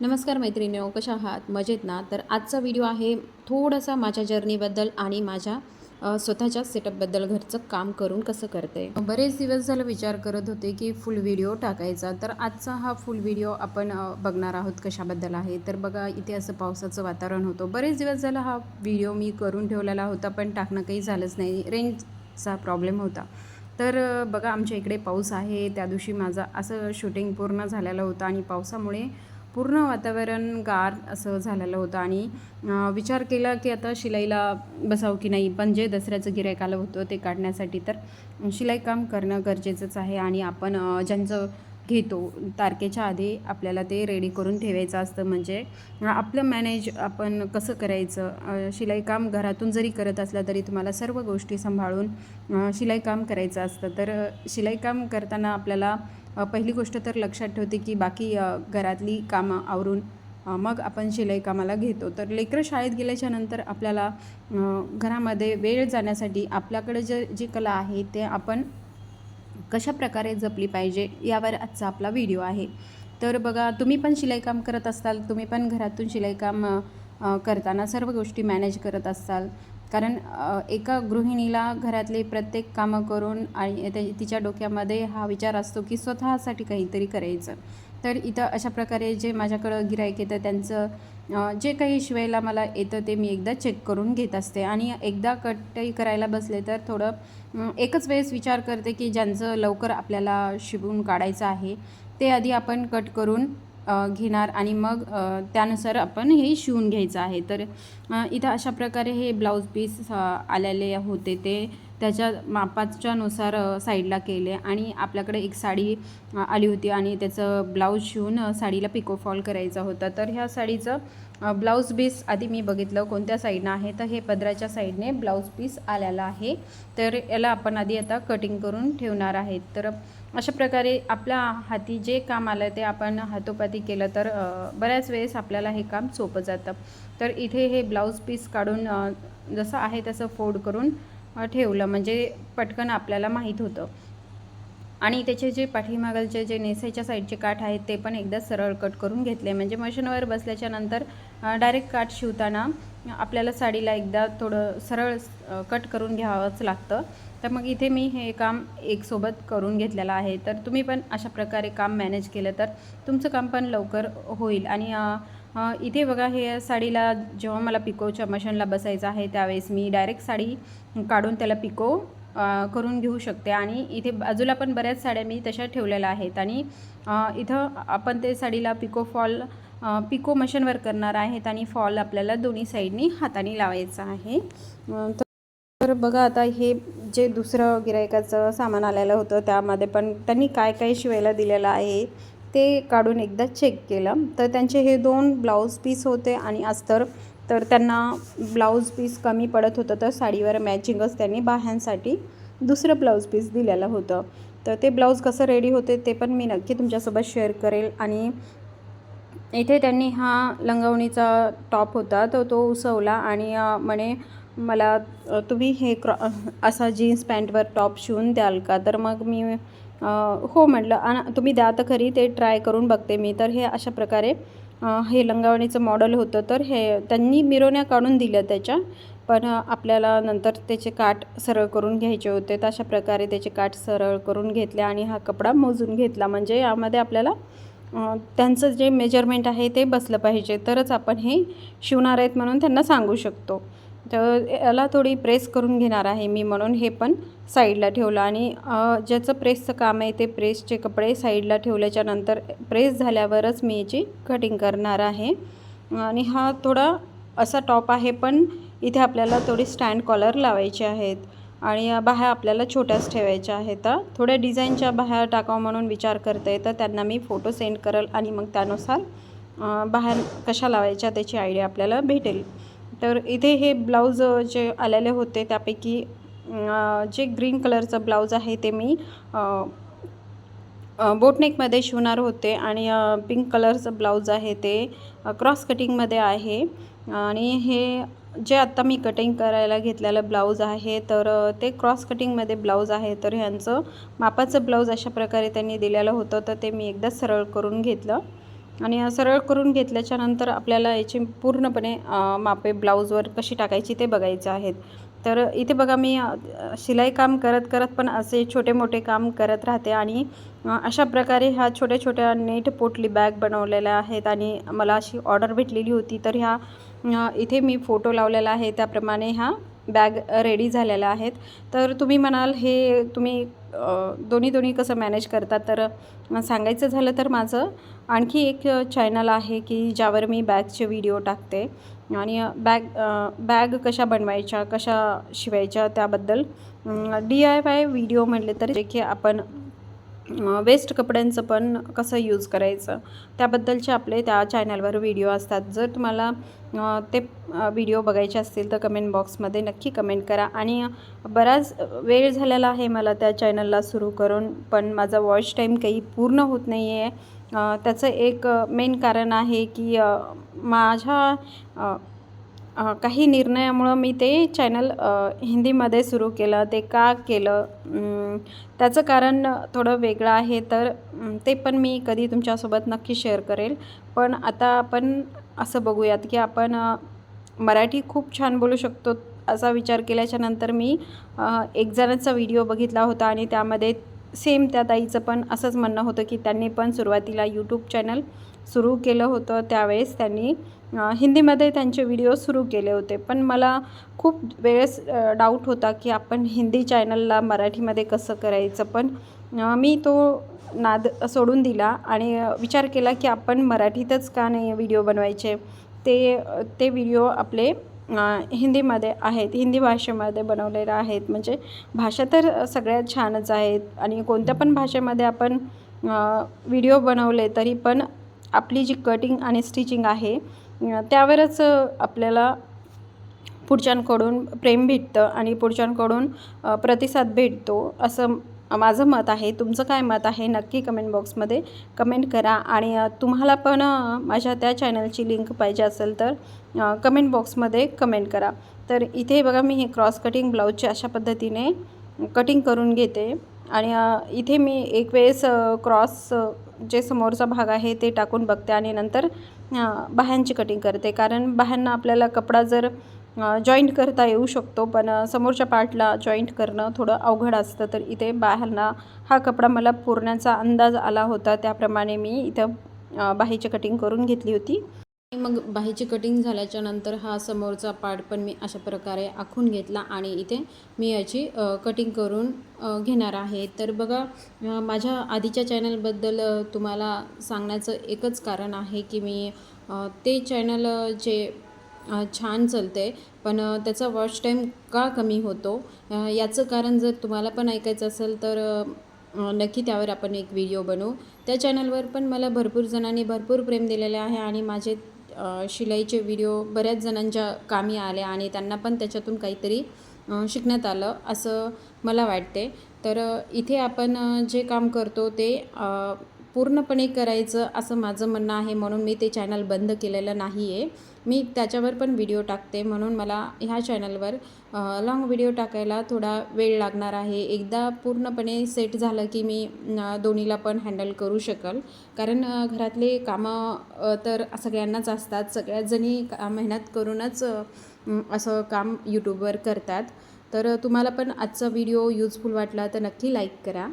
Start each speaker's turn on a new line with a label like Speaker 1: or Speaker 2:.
Speaker 1: नमस्कार मैत्रिणी कशा आहात? मजेत ना? तर आजचा व्हिडिओ आहे थोडासा माझ्या जर्नीबद्दल आणि माझ्या स्वतःच्या सेटअपबद्दल घरचं काम करून कसं करते. बरेच दिवस झालं विचार करत होते की फुल व्हिडिओ टाकायचा. तर आजचा हा फुल व्हिडिओ आपण बघणार आहोत कशाबद्दल आहे. तर बघा इथे असं पावसाचं वातावरण होतं. बरेच दिवस झालं हा व्हिडिओ मी करून ठेवलेला होता पण टाकणं काही झालंच नाही. रेंजचा प्रॉब्लेम होता. तर बघा आमच्या इकडे पाऊस आहे. त्या दिवशी माझा असं शूटिंग पूर्ण झालेलं होतं आणि पावसामुळे पूर्ण वातावरण गार असं झालेलं होतं आणि विचार केला की आता शिलाईला बसावं की नाही पण जे दसऱ्याचं गिरायक आलं होतं ते काढण्यासाठी तर शिलाई काम करणं गरजेचंच आहे आणि आपण ज्यांचं घेतो तारखेच्या आधी आपल्याला ते रेडी करून ठेवायचं असतं. म्हणजे आपलं मॅनेज आपण कसं करायचं? शिलाई काम घरातून जरी करत असलं तरी तुम्हाला सर्व गोष्टी सांभाळून शिलाई काम करायचं असतं. तर शिलाई काम करताना आपल्याला पहिली गोष्ट तर लक्षात ठेवते की बाकी घरातली कामं आवरून मग आपण शिलाई कामाला घेतो. तर लेकरं शाळेत गेल्याच्यानंतर आपल्याला घरामध्ये वेळ जाण्यासाठी आपल्याकडे जे जी कला आहे ते आपण कशा प्रकारे जपली पाहिजे यावर आजचा आपला व्हिडिओ आहे. तर बघा तुम्ही पण शिलाईकाम करत असाल तुम्ही पण घरातून शिलाईकाम करताना सर्व गोष्टी मॅनेज करत असाल कारण एका गृहिणीला घरातले प्रत्येक कामं करून आणि त्या तिच्या डोक्यामध्ये हा विचार असतो की स्वतःसाठी काहीतरी करायचं. तर इथं अशा प्रकारे जे माझ्याकडं गिरायक येतं त्यांचं जे काही शिवायला मला येतं ते मी एकदा चेक करून घेत असते. आणि एकदा कटही करायला बसले तर थोडं एकच वेळेस विचार करते की ज्यांचं लवकर आपल्याला शिवून काढायचं आहे ते आधी आपण कट करून घेणार आणि मग त्यानुसार आपण हे शिवून घ्यायचं आहे. तर इथं अशा प्रकारे हे ब्लाऊज पीस आलेले होते ते त्याच्या मापाच्यानुसार साईडला केले आणि आपल्याकडे एक साडी आली होती आणि त्याचं ब्लाऊज शिवून साडीला पिको फॉल करायचा होता. तर ह्या साडीचं ब्लाऊज पीस आधी मी बघितलं कोणत्या साईडनं आहे. तर हे पदराच्या साईडने ब्लाऊज पीस आलेला आहे. तर याला आपण आधी आता कटिंग करून ठेवणार आहेत. तर अशा प्रकारे आपल्या हाती जे काम आलं ते आपण हातोपाती केलं तर बऱ्याच वेळेस आपल्याला हे काम सोपं जातं. तर इथे हे ब्लाऊज पीस काढून जसं आहे तसं फोल्ड करून ठेवलं. म्हणजे पटकन आपल्याला माहीत होतं. आणि त्याचे जे पाठीमागलचे जे नेसायच्या साईडचे काठ आहेत ते पण एकदा सरळ कट करून घेतले. म्हणजे मशीनवर बसल्याच्या नंतर डायरेक्ट काठ शिवताना आपल्याला साडीला एकदा थोडं सरळ कट करून घ्यावंच लागतं. तर मग इथे मी हे काम एकसोबत करून घेतलेलं आहे. तर तुम्ही पण अशा प्रकारे काम मॅनेज केलं तर तुमचं काम पण लवकर होईल. आणि इथे बघा हे साडीला जेव्हा मला पिकोच्या मशीनला बसायचं आहे त्यावेळेस मी डायरेक्ट साडी काढून त्याला पिको करून घेऊ शकते. आणि इथे बाजूला पण बऱ्याच साड्या मी तशा ठेवलेल्या आहेत. आणि इथं आपण ते साडीला पिको फॉल पिको मशीनवर करणार आहेत आणि फॉल आपल्याला दोन्ही साईडनी हाताने लावायचा आहे. तर बघा आता हे जे दुसरं गिरायकाचं सामान आलेलं होतं त्यामध्ये पण त्यांनी काय काय शिवायला दिलेलं आहे ते काढून एकदा चेक केलं. तर त्यांचे हे दोन ब्लाऊज पीस होते आणि अस्तर. तर त्यांना ब्लाऊज पीस कमी पडत होतं तर साडीवर मॅचिंगच त्यांनी बाह्यांसाठी दुसरं ब्लाऊज पीस दिलेलं होतं. तर ते ब्लाऊज कसं रेडी होते ते पण मी नक्की तुमच्यासोबत शेअर करेल. आणि इथे त्यांनी हा लंगवणीचा टॉप होता तर तो उसवला आणि म्हणे मला तुम्ही हे क्रॉ असा जीन्स पॅन्टवर टॉप शिवून द्याल का? तर मग मी हो म्हटलं. आणि तुम्ही द्या तर खरी ते ट्राय करून बघते मी. तर हे अशा प्रकारे हे लंगावणीचं मॉडेल होतं. तर हे त्यांनी मिरवण्या काढून दिल्या त्याच्या. पण आपल्याला नंतर त्याचे काठ सरळ करून घ्यायचे होते. तर अशा प्रकारे त्याचे काठ सरळ करून घेतले आणि हा कपडा मोजून घेतला. म्हणजे यामध्ये आपल्याला त्यांचं जे मेजरमेंट आहे ते बसलं पाहिजे. तरच आपण हे शिवणार आहेत म्हणून त्यांना सांगू शकतो. तर याला थोडी प्रेस करून घेणार आहे मी म्हणून हे पण साईडला ठेवलं. आणि ज्याचं प्रेसचं काम आहे ते प्रेसचे कपडे साईडला ठेवल्याच्या नंतर प्रेस झाल्यावरच मी याची कटिंग करणार आहे. आणि हा थोडा असा टॉप आहे पण इथे आपल्याला थोडी स्टँड कॉलर लावायचे आहेत. आणि बाहेर बाह्या आपल्याला छोट्याच ठेवायच्या आहेत. तर थोड्या डिझाईनच्या बाहेर टाकावं म्हणून विचार करते तर त्यांना मी फोटो सेंड करेल आणि मग त्यानुसार बाहेर कशा लावायच्या त्याची आयडिया आपल्याला भेटेल. तर इथे हे ब्लाऊज जे आलेले होते त्यापैकी जे ग्रीन कलरचं ब्लाऊज आहे ते मी बोटनेकमध्ये शिवणार होते आणि पिंक कलरचं ब्लाऊज आहे ते क्रॉस कटिंगमध्ये आहे. आणि हे जे आत्ता मी कटिंग करायला घेतलेलं ब्लाऊज आहे तर ते क्रॉस कटिंगमध्ये ब्लाऊज आहे. तर ह्यांचं मापाचं ब्लाऊज अशा प्रकारे त्यांनी दिलेलं होतं तर ते मी एकदा सरळ करून घेतलं. आणि सरळ करून घेतल्याच्यानंतर आपल्याला याची पूर्णपणे मापे ब्लाऊजवर कशी टाकायची ते बघायचं आहेत. तर इथे बघा मी शिलाई काम करत करत पण असे छोटे मोठे काम करत राहते आणि अशा प्रकारे ह्या छोट्या छोट्या नेट पोटली बॅग बनवलेल्या आहेत आणि मला अशी ऑर्डर भेटलेली होती. तर ह्या इथे मी फोटो लावलेला आहे. त्याप्रमाणे ह्या बॅग रेडी झालेल्या आहेत. तर तुम्ही म्हणाल हे तुम्ही दोन्ही दोन्ही कसं मॅनेज करतात? तर सांगायचं झालं तर माझं आणखी एक चॅनल आहे की ज्यावर मी बॅगचे व्हिडिओ टाकते. आणि बॅग बॅग कशा बनवायच्या कशा शिवायच्या त्याबद्दल डी आय वाय व्हिडिओ म्हटले तर जे की आपण वेस्ट कपड्यांचं पण कसं यूज करायचं? त्याबद्दलचे आपले त्या चॅनलवर व्हिडिओ असतात. जर तुम्हाला ते व्हिडिओ बघायचे असतील तर कमेंट बॉक्समध्ये नक्की कमेंट करा. आणि बराच वेळ झालेला आहे मला त्या चॅनलला सुरू करून पण माझा वॉच टाईम काही पूर्ण होत नाही आहे त्याचं एक मेन कारण आहे की माझ्या काही निर्णयामुळं मी ते चॅनल हिंदीमध्ये सुरू केलं ते का केलं? त्याचं कारण थोडं वेगळं आहे तर ते पण मी कधी तुमच्यासोबत नक्की शेअर करेल. पण आता आपण असं बघूयात की आपण मराठी खूप छान बोलू शकतो असा विचार केल्याच्यानंतर मी एक जणांचा व्हिडिओ बघितला होता आणि त्यामध्ये सेम त्या ताईचं पण असंच म्हणणं होतं की त्यांनी पण सुरुवातीला यूट्यूब चॅनल सुरू केलं होतं. त्यावेळेस त्यांनी हिंदीमध्ये त्यांचे व्हिडिओ सुरू केले होते. पण मला खूप वेळेस डाऊट होता की आपण हिंदी चॅनलला मराठीमध्ये कसं करायचं? पण मी तो नाद सोडून दिला आणि विचार केला की आपण मराठीतच का नाही व्हिडिओ बनवायचे? ते ते व्हिडिओ आपले हिंदीमध्ये आहेत हिंदी भाषेमध्ये बनवलेलं आहेत. म्हणजे भाषा तर सगळ्यात छानच आहेत आणि कोणत्या पण भाषेमध्ये आपण व्हिडिओ बनवले तरी पण आपली जी कटिंग आणि स्टिचिंग आहे त्यावरच आपल्याला पुढच्यांकडून प्रेम भेटतं आणि पुढच्यांकडून प्रतिसाद भेटतो असं माझं मत आहे तुमचं काय मत आहे नक्की कमेंट बॉक्समध्ये कमेंट करा. आणि तुम्हाला पण माझ्या त्या चॅनलची लिंक पाहिजे असेल तर कमेंट बॉक्समध्ये कमेंट करा. तर इथे बघा मी हे क्रॉस कटिंग ब्लाऊजचे अशा पद्धतीने कटिंग करून घेते. आणि इथे मी एक वेळेस क्रॉस जे समोरचा भाग आहे ते टाकून बघते आणि नंतर बाह्यांची कटिंग करते. कारण बाह्यांना आपल्याला कपडा जर जॉईंट करता येऊ शकतो पण समोरच्या पार्टला जॉईंट करणं थोडं अवघड असतं. तर इथे बाहेरना हा कपडा मला पुरण्याचा अंदाज आला होता. त्याप्रमाणे मी इथं अ, बाहीची कटिंग करून घेतली होती. मग बाहीची कटिंग झाल्याच्यानंतर हा समोरचा पार्ट पण मी अशा प्रकारे आखून घेतला आणि इथे मी याची कटिंग करून घेणार आहे. तर बघा माझ्या आधीच्या चॅनलबद्दल तुम्हाला सांगण्याचं एकच कारण आहे की मी ते चॅनल जे छान चालते. पण त्याचा वॉच टाईम का कमी होतो? याचं कारण जर तुम्हाला पण ऐकायचं असेल तर नक्की त्यावर आपण एक व्हिडिओ बनवू. त्या चॅनलवर पण मला भरपूर जणांनी भरपूर प्रेम दिलेले आहे आणि माझे शिलाईचे व्हिडिओ बऱ्याच जणांच्या कामी आले आणि त्यांना पण त्याच्यातून काहीतरी शिकण्यात आलं असं मला वाटते. तर इथे आपण जे काम करतो ते पूर्णपणे करायचं असं माझं म्हणणं आहे म्हणून मी ते चॅनल बंद केलेलं नाही आहे मी त्याच्यावर पण व्हिडिओ टाकते म्हणून मला ह्या चॅनलवर लाँग व्हिडिओ टाकायला थोडा वेळ लागणार आहे. एकदा पूर्णपणे सेट झालं की मी दोन्हीला पण हँडल करू शकल. कारण घरातले कामं तर सगळ्यांनाच असतात. सगळ्याजणी का मेहनत करूनच असं काम यूट्यूबवर करतात. तर तुम्हाला पण आजचा व्हिडिओ यूजफुल वाटला तर नक्की लाईक करा.